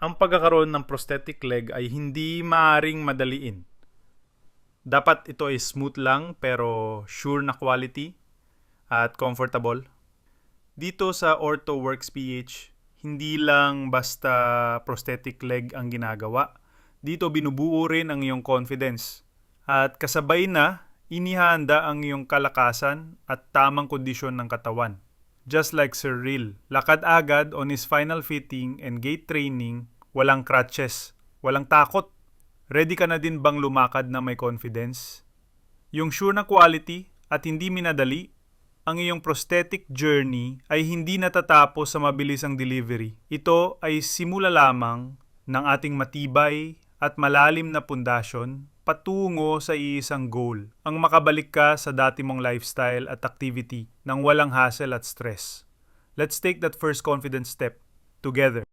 ang pagkakaroon ng prosthetic leg ay hindi maaring madaliin. Dapat ito ay smooth lang pero sure na quality at comfortable. Dito sa OrthoWorks PH, hindi lang basta prosthetic leg ang ginagawa. Dito binubuo rin ang iyong confidence. At kasabay na, inihanda ang iyong kalakasan at tamang kondisyon ng katawan. Just like Sir Real, lakad agad on his final fitting and gait training, walang crutches, walang takot. Ready ka na din bang lumakad na may confidence? Yung sure na quality at hindi minadali, ang iyong prosthetic journey ay hindi natatapos sa mabilisang delivery. Ito ay simula lamang ng ating matibay at malalim na pundasyon patungo sa iisang goal, ang makabalik ka sa dati mong lifestyle at activity nang walang hassle at stress. Let's take that first confident step together.